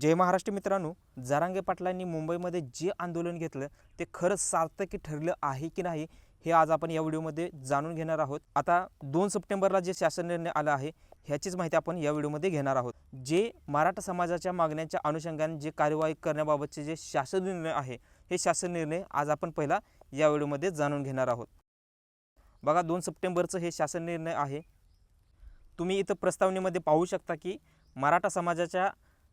जय महाराष्ट्र मित्रांनो. जारांगे पाटलांनी मुंबईमध्ये जे आंदोलन घेतलं ते खरंच सार्थकी ठरलं आहे की नाही हे आज आपण या व्हिडिओमध्ये जाणून घेणार आहोत. आता दोन सप्टेंबरला जे शासन निर्णय आला आहे ह्याचीच माहिती आपण या व्हिडिओमध्ये घेणार आहोत. जे मराठा समाजाच्या मागण्यांच्या अनुषंगाने जे कार्यवाही करण्याबाबतचे जे शासन निर्णय आहे हे शासन निर्णय आज आपण पहिला या व्हिडिओमध्ये जाणून घेणार आहोत. बघा दोन सप्टेंबरचं हे शासन निर्णय आहे. तुम्ही इथं प्रस्तावनेमध्ये पाहू शकता की मराठा समाजाच्या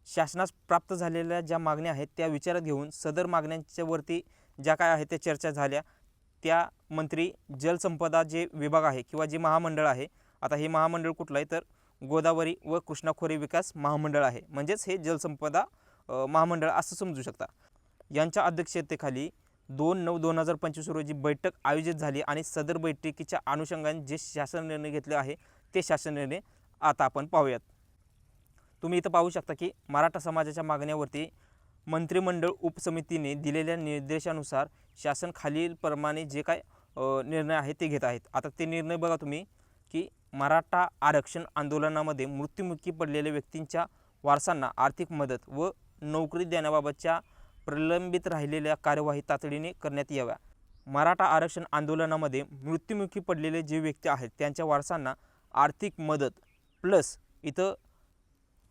शासनास प्राप्त झालेल्या ज्या मागण्या आहेत त्या विचारात घेऊन सदर मागण्यांच्यावरती ज्या काय आहेत त्या चर्चा झाल्या. त्या मंत्री जलसंपदा जे विभाग आहे किंवा जे महामंडळ आहे आता हे महामंडळ कुठलं आहे तर गोदावरी व कृष्णाखोरी विकास महामंडळ आहे. म्हणजेच हे जलसंपदा महामंडळ असं समजू शकता. यांच्या अध्यक्षतेखाली दोन नऊ दोन हजार पंचवीस रोजी बैठक आयोजित झाली आणि सदर बैठकीच्या अनुषंगाने जे शासन निर्णय घेतले आहे ते शासन निर्णय आता आपण पाहूयात. तुम्ही इथं पाहू शकता की मराठा समाजाच्या मागण्यावरती मंत्रिमंडळ उपसमितीने दिलेल्या निर्देशानुसार शासन खालीलप्रमाणे जे काय निर्णय आहे ते घेत आहेत. आता ते निर्णय बघा तुम्ही की मराठा आरक्षण आंदोलनामध्ये मृत्युमुखी पडलेल्या व्यक्तींच्या वारसांना आर्थिक मदत व नोकरी देण्याबाबतच्या प्रलंबित राहिलेल्या कार्यवाही तातडीने करण्यात याव्या. मराठा आरक्षण आंदोलनामध्ये मृत्युमुखी पडलेले जे व्यक्ती आहेत त्यांच्या वारसांना आर्थिक मदत प्लस इथं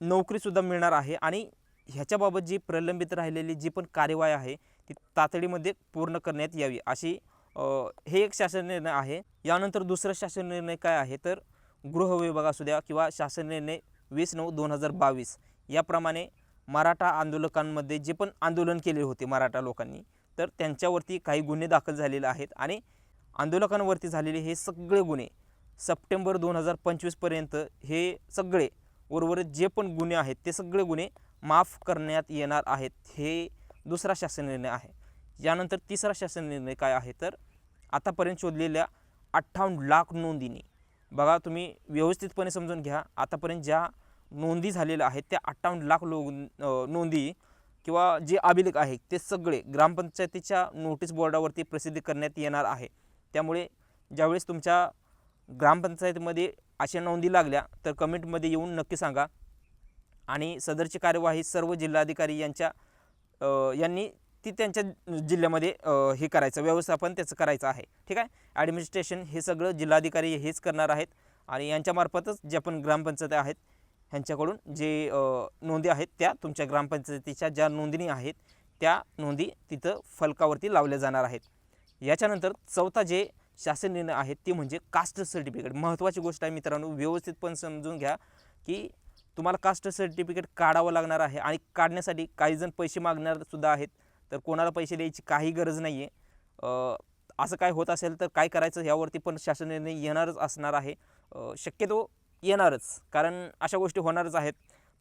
नोकरीसुद्धा मिळणार आहे आणि ह्याच्याबाबत जी प्रलंबित राहिलेली जी पण कार्यवाही आहे ती तातडीमध्ये पूर्ण करण्यात यावी अशी हे एक शासन निर्णय आहे. यानंतर दुसरं शासन निर्णय काय आहे तर गृह विभाग असू द्या किंवा शासन निर्णय वीस नऊ दोन हजार बावीस याप्रमाणे मराठा आंदोलकांमध्ये जे पण आंदोलन केले होते मराठा लोकांनी तर त्यांच्यावरती काही गुन्हे दाखल झालेले आहेत आणि आंदोलकांवरती झालेले हे सगळे गुन्हे सप्टेंबर दोन हजार पंचवीसपर्यंत हे सगळे उर्वरित जे पण गुन्हे आहेत ते सगळे गुन्हे माफ करण्यात येणार आहेत हे दुसरा शासन निर्णय आहे. यानंतर तिसरा शासन निर्णय काय आहे तर आतापर्यंत शोधलेल्या अठ्ठावन्न लाख नोंदींनी. बघा तुम्ही व्यवस्थितपणे समजून घ्या आतापर्यंत ज्या नोंदी झालेल्या आहेत त्या अठ्ठावन्न लाख लो नोंदी किंवा जे अभिलेख आहे ते सगळे ग्रामपंचायतीच्या नोटीस बोर्डावरती प्रसिद्ध करण्यात येणार आहे. त्यामुळे ज्यावेळेस तुमच्या ग्रामपंचायतीमध्ये अशा नोंदी लागल्या तर कमेंटमध्ये येऊन नक्की सांगा. आणि सदरची कार्यवाही सर्व जिल्हाधिकारी यांच्या यांनी ती त्यांच्या जिल्ह्यामध्ये हे करायचं व्यवस्थापन त्याचं करायचं आहे. ठीक आहे? ॲडमिनिस्ट्रेशन हे सगळं जिल्हाधिकारी हेच करणार आहेत. आणि यांच्यामार्फतच जे पण ग्रामपंचायत आहेत ह्यांच्याकडून जे नोंदी आहेत त्या तुमच्या ग्रामपंचायतीच्या ज्या नोंदणी आहेत त्या नोंदी तिथं फलकावरती लावल्या जाणार आहेत. याच्यानंतर चौथा जे शासन निर्णय आहेत ते म्हणजे कास्ट सर्टिफिकेट महत्त्वाची गोष्ट आहे मित्रांनो व्यवस्थित पण समजून घ्या की तुम्हाला कास्ट सर्टिफिकेट काढावं लागणार आहे आणि काढण्यासाठी काही जण पैसे मागणार सुद्धा आहेत. तर कोणाला पैसे द्यायची काही गरज नाही आहे असं काय होत असेल तर काय करायचं यावरती पण शासन निर्णय येणारच असणार आहे. शक्यतो येणारच कारण अशा गोष्टी होणारच आहेत.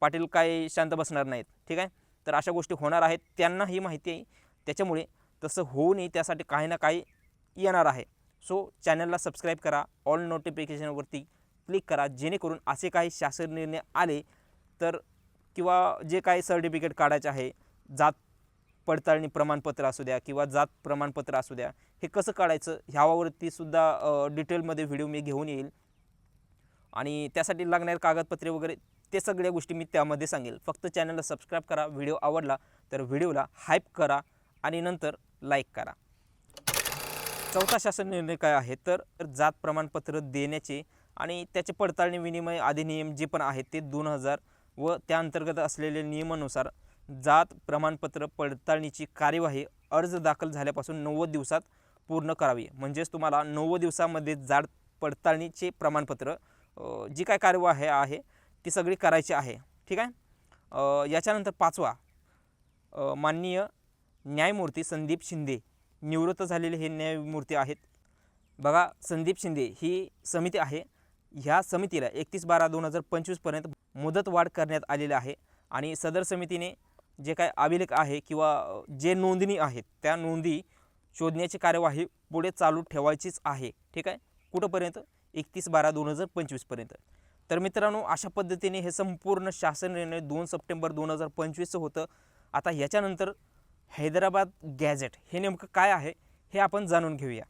पाटील काय शांत बसणार नाहीत ठीक आहे? तर अशा गोष्टी होणार आहेत त्यांना ही माहिती आहे. त्याच्यामुळे तसं होऊ नये त्यासाठी काही ना काही येणार आहे. सो चॅनलला सबस्क्राईब करा ऑल नोटिफिकेशनवरती क्लिक करा जेणेकरून असे काही शासन निर्णय आले तर किंवा जे काही सर्टिफिकेट काढायचे आहे जात पडताळणी प्रमाणपत्र असू द्या किंवा जात प्रमाणपत्र असू द्या हे कसं काढायचं ह्यावरती सुद्धा डिटेलमध्ये व्हिडिओ मी घेऊन येईल. आणि त्यासाठी लागणारे कागदपत्रे वगैरे ते सगळ्या गोष्टी मी त्यामध्ये सांगेल. फक्त चॅनलला सबस्क्राईब करा व्हिडिओ आवडला तर व्हिडिओला हाईप करा आणि नंतर लाईक करा. चौथा शासन निर्णय काय आहे? तर जात प्रमाणपत्र देण्याचे आणि त्याचे पडताळणी विनिमय अधिनियम जे पण आहेत ते दोन हजार व त्या अंतर्गत असलेल्या नियमानुसार जात प्रमाणपत्र पडताळणीची कार्यवाही अर्ज दाखल झाल्यापासून नव्वद दिवसात पूर्ण करावी. म्हणजेच तुम्हाला नव्वद दिवसामध्ये जात पडताळणीचे प्रमाणपत्र जी काय कार्यवाही आहे ती सगळी करायची आहे. ठीक आहे? याच्यानंतर पाचवा माननीय न्यायमूर्ती संदीप शिंदे निवृत्त झालेले हे न्यायमूर्ती आहेत. बघा संदीप शिंदे ही समिती आहे. ह्या समितीला एकतीस बारा दोन हजार पंचवीसपर्यंत मुदतवाढ करण्यात आलेली आहे आणि सदर समितीने जे काय अभिलेख आहे किंवा जे नोंदणी आहेत त्या नोंदी शोधण्याची कार्यवाही पुढे चालू ठेवायचीच आहे. ठीक आहे? कुठंपर्यंत? एकतीस बारा दोन हजार पंचवीसपर्यंत तर मित्रांनो अशा पद्धतीने हे संपूर्ण शासन निर्णय दोन सप्टेंबर दोन हजार पंचवीसचं होतं. आता ह्याच्यानंतर हैदराबाद गॅझेट हे नेमकं काय आहे हे आपण जाणून घेऊया.